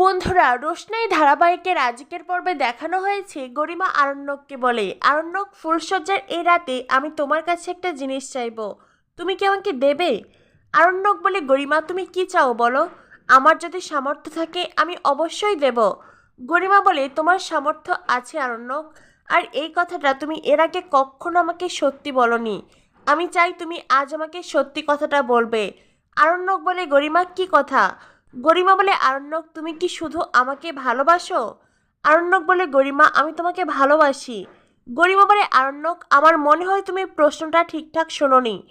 বন্ধুরা, রোশনাই ধারাবাহিকের আজকের পর্বে দেখানো হয়েছে গরিমা আরণ্যককে বলে। আরণ্যক ফুলসজ্জার এই রাতে আমি তোমার কাছে একটা জিনিস চাইব। তুমি কি আমাকে দেবে? আরণ্যক বলে, গরিমা, তুমি কি চাও বলো? আমার যদি সামর্থ্য থাকে, আমি অবশ্যই দেব। গরিমা বলে, তোমার সামর্থ্য আছে আরণ্যক। আর এই কথাটা তুমি এর আগে কখনো আমাকে সত্যি বলনি। আমি চাই তুমি আজ আমাকে সত্যি কথাটা বলবে। আরণ্যক বলে, গরিমা, কি কথা? গরিমা বলে, আরণ্যক, তুমি কি শুধু আমাকে ভালোবাসো? আরণ্যক বলে, গরিমা, আমি তোমাকে ভালোবাসি। গরিমা বলে, আরণ্যক, আমার মনে হয় তুমি প্রশ্নটা ঠিকঠাক শোনোনি।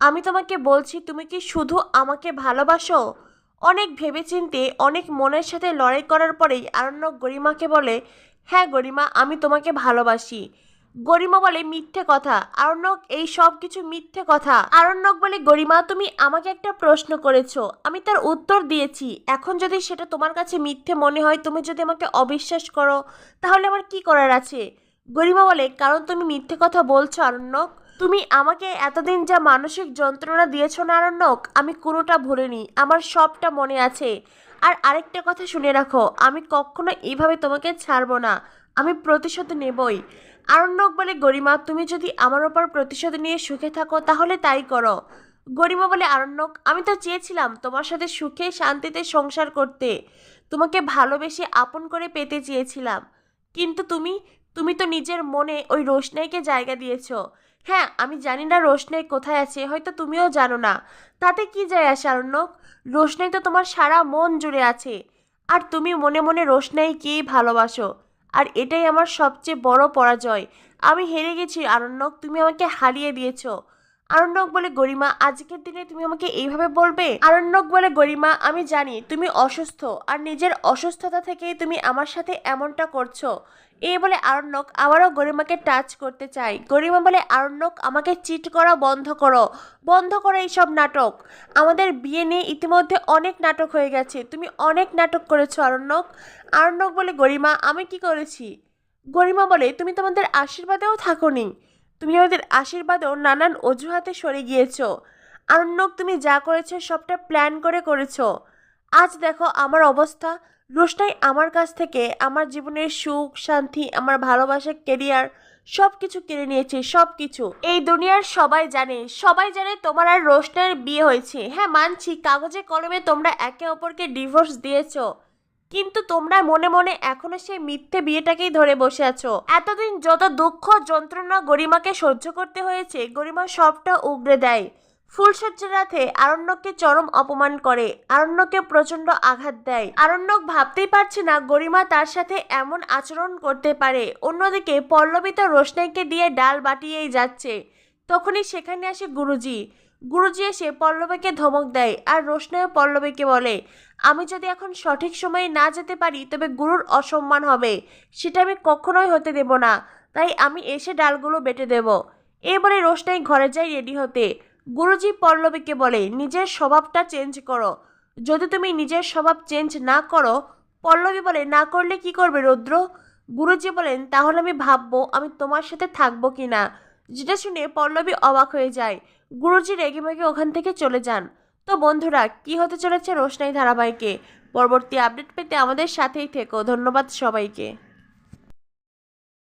আমি তোমাকে বলছি, তুমি কি শুধু আমাকে ভালোবাসো? অনেক ভেবেচিন্তে, অনেক মনের সাথে লড়াই করার পরেই আরণ্যক গরিমাকে বলে হ্যাঁ গরিমা, আমি তোমাকে ভালোবাসি। গরিমা বলে মিথ্যে কথা। আরণ্যক, এই সব কিছু মিথ্যে কথা। আরণ্যক বলে, গরিমা, তুমি আমাকে একটা প্রশ্ন করেছ। আমি তার উত্তর দিয়েছি। এখন যদি সেটা তোমার কাছে মিথ্যে মনে হয়, তুমি যদি আমাকে অবিশ্বাস করো, তাহলে আমার কি করার আছে? গরিমা বলে, কারণ তুমি মিথ্যে কথা বলছো, আরণ্যক। তুমি আমাকে এতদিন যা মানসিক যন্ত্রণা দিয়েছ না, আরণ্যক, আমি কোনোটা ভুলিনি। আমার সবটা মনে আছে। আর আরেকটা কথা শুনে রাখো, আমি কখনো এইভাবে তোমাকে ছাড়বো না। আমি প্রতিশোধ নেবই। আরণ্যক বলে, গরিমা, তুমি যদি আমার ওপর প্রতিশোধ নিয়ে সুখে থাকো, তাহলে তাই করো। গরিমা বলে আরণ্যক আমি তো চেয়েছিলাম তোমার সাথে সুখে, শান্তিতে সংসার করতে। তোমাকে ভালোবেসে আপন করে পেতে চেয়েছিলাম। কিন্তু তুমি তুমি তো নিজের মনে ওই রোশনাইকে জায়গা দিয়েছ। হ্যাঁ আমি জানি না রোশনাই কোথায় আছে, হয়তো তুমিও জানো না। তাতে কি যায় আসে আরণ্যক রোশনাই তো তোমার সারা মন জুড়ে আছে। আর তুমি মনে মনে রোশনাইকেই ভালোবাসো। আর এটাই আমার সবচেয়ে বড় পরাজয়। আমি হেরে গেছি আরণ্যক তুমি আমাকে হারিয়ে দিয়েছ। আরণ্যক বলে, গরিমা, আজকের দিনে তুমি আমাকে এইভাবে বলবে? আরণ্যক বলে, গরিমা, আমি জানি তুমি অসুস্থ আর নিজের অসুস্থতা থেকেই তুমি আমার সাথে এমনটা করছ। এই বলে আরণ্যক আবারও গরিমাকে টাচ করতে চাই গরিমা বলে, আরণ্যক, আমাকে চিট করা বন্ধ করো। বন্ধ করো এইসব নাটক। আমাদের বিয়ে নিয়ে ইতিমধ্যে অনেক নাটক হয়ে গেছে। তুমি অনেক নাটক করেছ, আরণ্যক। আরণ্যক বলে, গরিমা, আমি কি করেছি? গরিমা বলে, তুমি তোমাদের আশীর্বাদেও থাকোনি। তুমি আমাদের আশীর্বাদেও নানান অজুহাতে সরে গিয়েছো। আরণ্যক তুমি যা করেছ সবটা প্ল্যান করে করেছ। আজ দেখো আমার অবস্থা। রোশনাই আমার কাছ থেকে আমার জীবনের সুখ, শান্তি, আমার ভালোবাসা, কেরিয়ার সব কিছু কেড়ে নিয়েছে সব কিছু এই দুনিয়ার সবাই জানে সবাই জানে তোমার আর রোশনাইয়ের বিয়ে হয়েছে। হ্যাঁ মানছি, কাগজে কলমে তোমরা একে অপরকে ডিভোর্স দিয়েছ। কিন্তু তোমরা মনে মনে এখনও সেই মিথ্যে বিয়েটাকেই ধরে বসে আছো। এতদিন যত দুঃখ, যন্ত্রণা গরিমাকে সহ্য করতে হয়েছে, গরিমা সবটা উগড়ে দেয়। ফুলসজ্জার রাতে আরণ্যককে চরম অপমান করে আরণ্যককে প্রচণ্ড আঘাত দেয়। আরণ্যক ভাবতেই পারছে না গরিমা তার সাথে এমন আচরণ করতে পারে। অন্যদিকে পল্লবী তো রোশনাইকে দিয়ে ডাল বাটিয়েই যাচ্ছে। তখনই সেখানে আসে গুরুজি। গুরুজি এসে পল্লবীকে ধমক দেয় আর রোশনাইও পল্লবীকে বলে, আমি যদি এখন সঠিক সময়ে না যেতে পারি, তবে গুরুর অসম্মান হবে। সেটা আমি কখনোই হতে দেব না। তাই আমি এসে ডালগুলো বেটে দেব। এবারে রোশনাই ঘরে যাই রেডি হতে। গুরুজি পল্লবীকে বলে, নিজের স্বভাবটা চেঞ্জ করো। যদি তুমি নিজের স্বভাব চেঞ্জ না করো, পল্লবী বলে, না করলে কি করবে রৌদ্র? গুরুজি বলেন, তাহলে আমি ভাববো আমি তোমার সাথে থাকব কি না। যেটা শুনে পল্লবী অবাক হয়ে যায়। গুরুজি রেগে মেগে ওখান থেকে চলে যান। তো বন্ধুরা, কি হতে চলেছে রোশনাই ধারাবাহিকে? পরবর্তী আপডেট পেতে আমাদের সাথেই থেকো। ধন্যবাদ সবাইকে।